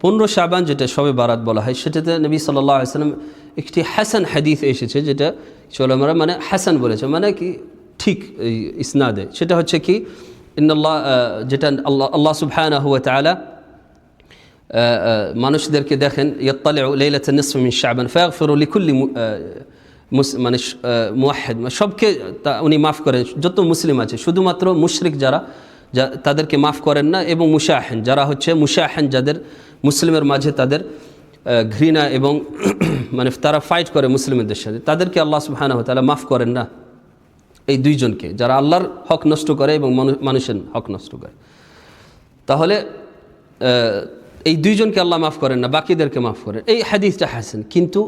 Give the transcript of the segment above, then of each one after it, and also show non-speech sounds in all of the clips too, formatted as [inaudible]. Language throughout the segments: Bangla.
পনেরো শাবান যেটা সবে বারাত বলা হয় সেটাতে নবী সাল্লাহ আসলাম একটি হাসান হাদিস এসেছে যেটা চলামারা মানে হাসান বলেছে মানে কি ঠিক এই ইসনাদে। সেটা হচ্ছে কি ইন্নআল্লাহ আহ, যেটা আল্লাহ আল্লাহ সুবহানাহু ওয়া তাআলা আহ, আহ, মানুষদেরকে দেখেন ইয়াত্তালিউ লাইলাতান নিসফ মিন শাবান ফায়াগফিরু লিকুল্লি মু- আহ, মুস- মানে স- আহ, মুওয়াহ্হিদ মানে সবকে তা উনি মাফ করেন যত মুসলিম আছে শুধুমাত্র মুশরিক যারা যা, তাদেরকে মাফ করেন না এবং মুশাহেন যারা হচ্ছে মুশাহেন যাদের মুসলিমের মাঝে তাদের ঘৃণা এবং [clears throat] মানে তারা ফাইট করে মুসলিমদের সাথে, তাদেরকে আল্লাহ সুবহানাহু ওয়া তাআলা মাফ করেন না। এই দুইজনকে, যারা আল্লাহর হক নষ্ট করে এবং মানুষের হক নষ্ট করে। তাহলে এই দুইজনকে আল্লাহ মাফ করেন না, বাকিদেরকে মাফ করেন। এই হাদিসটা হাসান, কিন্তু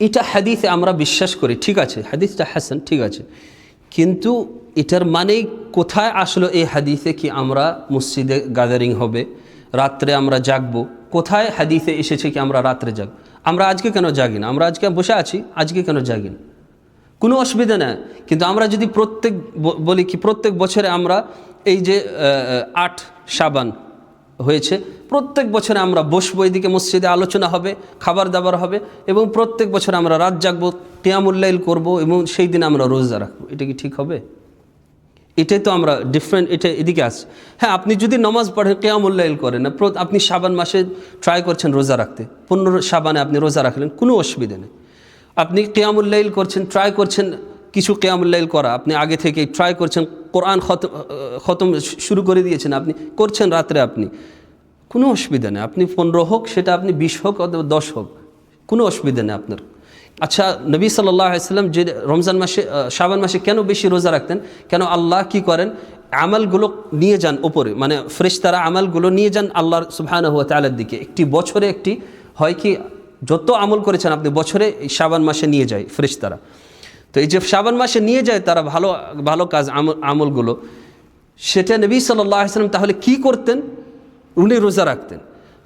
এটা হাদিসে আমরা বিশ্বাস করি, ঠিক আছে, হাদিসটা হাসান, ঠিক আছে। কিন্তু এটার মানে কোথায় আসলো এই হাদিসে কি আমরা মসজিদে গ্যাদারিং হবে? রাত্রে আমরা জাগবো? কোথায় হাদিসে এসেছে কি আমরা রাত্রে জাগ? আমরা আজকে কেন জাগি না? আমরা আজকে বসে আছি, আজকে কেন জাগি না? কোনো অসুবিধা নেই। কিন্তু আমরা যদি প্রত্যেক বলি কি প্রত্যেক বছরে আমরা এই যে আট সাবান হয়েছে, প্রত্যেক বছরে আমরা বসবো, এদিকে মসজিদে আলোচনা হবে, খাবার দাবার হবে এবং প্রত্যেক বছরে আমরা রাত জাগবো। কেয়ামুল্লাইল করব এবং সেই দিন আমরা রোজা রাখব। এটা কি ঠিক হবে? এটাই তো আমরা ডিফারেন্ট এটা এদিকে আসছে। হ্যাঁ আপনি যদি নমাজ পড়েন কেয়ামুল্লাইল করেন না আপনি সাবান মাসে ট্রাই করছেন রোজা রাখতে। পনেরো সাবানে আপনি রোজা রাখলেন, কোনো অসুবিধা নেই। আপনি কেয়ামুল্লাইল করছেন ট্রাই করছেন, কিছু কেয়ামুল্লাইল করা। আপনি আগে থেকে ট্রাই করছেন, কোরআন খতম খতম শুরু করে দিয়েছেন, আপনি করছেন রাত্রে আপনি। কোনো অসুবিধা নেই। আপনি পনেরো হোক, সেটা আপনি বিশ হোক অথবা দশ হোক, কোনো অসুবিধা নেই আপনার। আচ্ছা নবী সাল্লাম যে রমজান মাসে শাবান মাসে কেন বেশি রোজা রাখতেন? কেন আল্লাহ কি করেন? আমলগুলো নিয়ে যান ওপরে মানে ফ্রেশ তারা আমলগুলো নিয়ে যান আল্লাহর সুবহান হুয়া তালার দিকে। একটি বছরে একটি, হয় কি, যত আমল করেছেন আপনি বছরে এই শাবান মাসে নিয়ে যায় ফ্রেশ তারা তো এই যে শাবান মাসে নিয়ে যায় তারা ভালো ভালো কাজ আমল, আমলগুলো, সেটা নবী সাল্লাম তাহলে কি করতেন? উনি রোজা রাখতেন।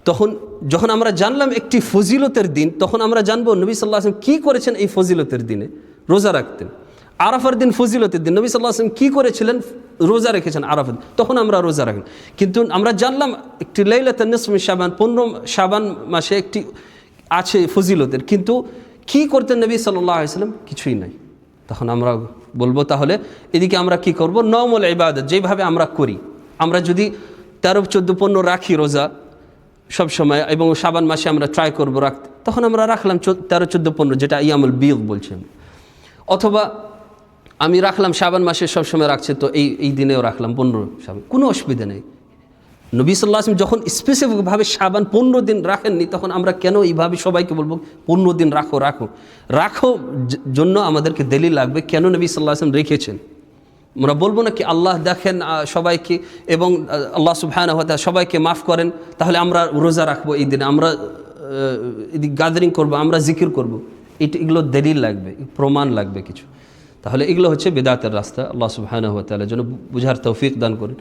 তখন যখন আমরা জানলাম একটি ফজিলতের দিন, তখন আমরা জানব নবী সাল্লাহ আসলাম কী করেছেন এই ফজিলতের দিনে? রোজা রাখতেন। আরাফার দিন ফজিলতের দিন, নবী সাল্লাহ আসলাম কী করেছিলেন? রোজা রেখেছেন আরাফার দিন। তখন আমরা রোজা রাখেন কিন্তু আমরা জানলাম একটি লাইলাত নসমি সাবান পনেরো সাবান মাসে একটি আছে ফজিলতের। কিন্তু কি করতেন নবী সাল্লাহ আসলাম কিছুই নাই। তখন আমরা বলব তাহলে এদিকে আমরা কি করব? নমল ইবাদত, যেভাবে আমরা করি। আমরা যদি তেরো, চোদ্দ পণ্য রাখি রোজা সব সময়, এবং সাবান মাসে আমরা ট্রাই করব রাখতে তখন আমরা রাখলাম তেরো, চোদ্দ, পনেরো, যেটা ইয়ামুল বিল বলছি। অথবা আমি রাখলাম সাবান মাসে সবসময় রাখছে, তো এই এই দিনেও রাখলাম পনেরো সাবান কোনো অসুবিধা নেই। নবী সাল্লাহ আসলাম যখন স্পেসিফিকভাবে সাবান পনেরো দিন রাখেননি, তখন আমরা কেন এইভাবে সবাইকে বলব, পনেরো দিন রাখো রাখো। রাখো জন্য আমাদেরকে দলিল লাগবে, কেন নবী সাল্লাহ আসলাম রেখেছেন? আমরা বলব না কি আল্লাহ দেখেন সবাইকে এবং আল্লাহ সুবহান সবাইকে মাফ করেন, তাহলে আমরা রোজা রাখব এই দিনে, আমরা গাদারিং করব, আমরা জিকির করব। এটা, এগুলো দলিল লাগবে, প্রমাণ লাগবে কিছু। তাহলে এগুলো হচ্ছে বেদাতের রাস্তা, আল্লাহ হতে তাআলা যেন বুঝার তৌফিক দান করুন।